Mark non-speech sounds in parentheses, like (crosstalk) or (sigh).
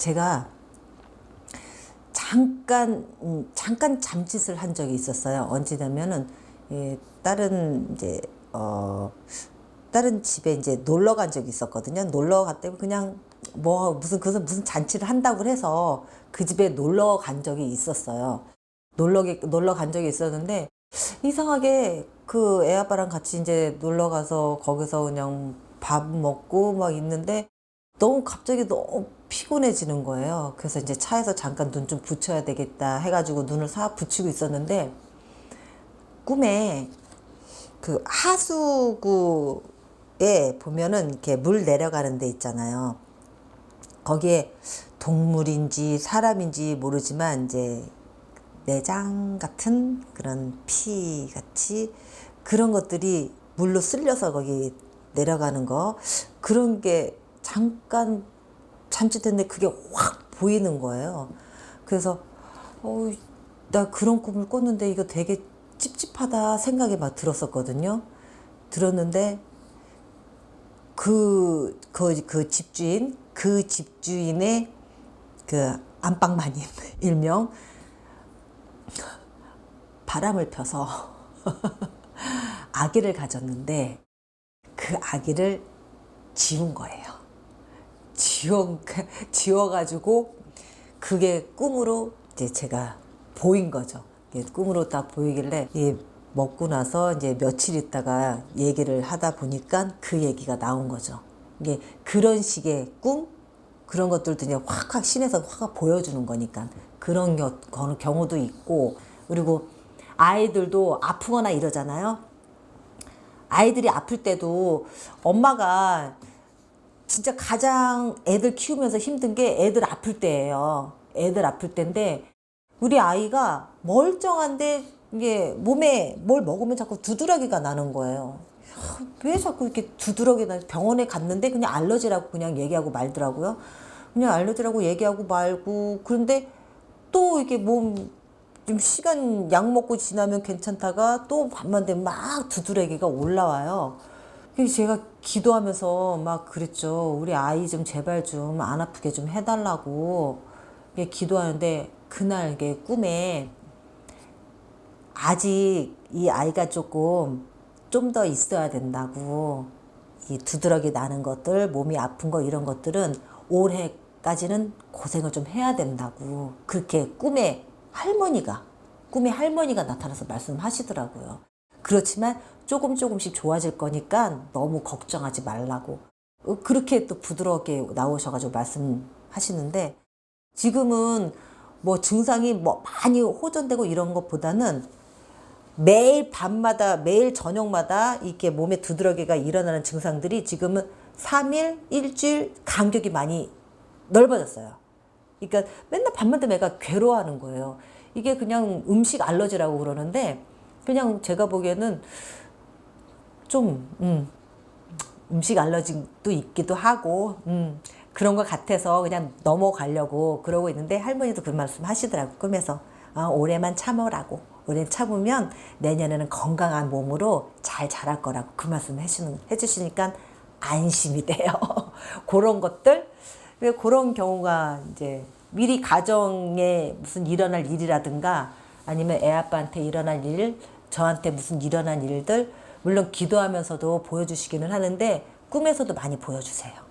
제가 잠깐 음, 잠깐 잠짓을 한 적이 있었어요. 언제냐면은 예, 다른 이제 어 다른 집에 이제 놀러 간 적이 있었거든요. 놀러 갔더니 그냥 뭐 무슨 그래서 무슨 잔치를 한다고 해서 그 집에 놀러 간 적이 있었어요. 놀러 놀러 간 적이 있었는데 이상하게 그 애 아빠랑 같이 이제 놀러 가서 거기서 그냥 밥 먹고 막 있는데 너무 갑자기 너무 피곤해지는 거예요. 그래서 이제 차에서 잠깐 눈 좀 붙여야 되겠다 해가지고 눈을 싹 붙이고 있었는데 꿈에 그 하수구에 보면은 이렇게 물 내려가는 데 있잖아요. 거기에 동물인지 사람인지 모르지만 이제 내장 같은 그런 피 같이 그런 것들이 물로 쓸려서 거기 내려가는 거 그런 게 잠깐 잠짓했는데 그게 확 보이는 거예요. 그래서 어, 나 그런 꿈을 꿨는데 이거 되게 찝찝하다 생각이 막 들었었거든요. 들었는데 그, 그, 그 집주인, 그 집주인의 그 안방마님, (laughs) 일명, 바람을 펴서 (laughs) 아기를 가졌는데 그 아기를 지운 거예요. 지워, 지워가지고 그게 꿈으로 이제 제가 보인 거죠. 꿈으로 딱 보이길래 이 먹고 나서 이제 며칠 있다가 얘기를 하다 보니까 그 얘기가 나온 거죠. 이게 그런 식의 꿈 그런 것들도 이제 확확 신에서 확 보여주는 거니까 그런 경우도 있고 그리고 아이들도 아프거나 이러잖아요. 아이들이 아플 때도 엄마가 진짜 가장 애들 키우면서 힘든 게 애들 아플 때예요. 애들 아플 때인데 우리 아이가 멀쩡한데 이게 몸에 뭘 먹으면 자꾸 두드러기가 나는 거예요. 하, 왜 자꾸 이렇게 두드러기 나? 병원에 갔는데 그냥 알러지라고 그냥 얘기하고 말더라고요. 그냥 알러지라고 얘기하고 말고 그런데 또 이게 몸 좀 시간 약 먹고 지나면 괜찮다가 또 밤만 되면 막 두드러기가 올라와요. 그래서 제가 기도하면서 막 그랬죠. 우리 아이 좀 제발 좀 안 아프게 좀 해달라고 기도하는데 그날 꿈에 아직 이 아이가 조금 좀 더 있어야 된다고 이 두드러기 나는 것들 몸이 아픈 거 이런 것들은 올해까지는 고생을 좀 해야 된다고 그렇게 꿈에 할머니가 꿈에 할머니가 나타나서 말씀하시더라고요. 그렇지만 조금 조금씩 좋아질 거니까 너무 걱정하지 말라고 어, 그렇게 또 부드럽게 나오셔가지고 말씀하시는데 지금은 뭐 증상이 뭐 많이 호전되고 이런 것보다는 매일 밤마다 매일 저녁마다 이렇게 몸에 두드러기가 일어나는 증상들이 지금은 3일, 일주일 간격이 많이 넓어졌어요. 그러니까 맨날 밤마다 애가 괴로워하는 거예요. 이게 그냥 음식 알러지라고 그러는데 그냥 제가 보기에는 좀 음, 음식 알러지도 있기도 하고 음, 그런 것 같아서 그냥 넘어가려고 그러고 있는데 할머니도 그 말씀 하시더라고 꿈에서. 아, 올해만 참으라고. 올해 참으면 내년에는 건강한 몸으로 잘 자랄 거라고 그 말씀 해주는, 해주시니까 안심이 돼요. (laughs) 그런 것들. 왜 그런 경우가 이제 미리 가정에 무슨 일어날 일이라든가 아니면 애 아빠한테 일어날 일 저한테 무슨 일어난 일들 물론 기도하면서도 보여주시기는 하는데 꿈에서도 많이 보여주세요.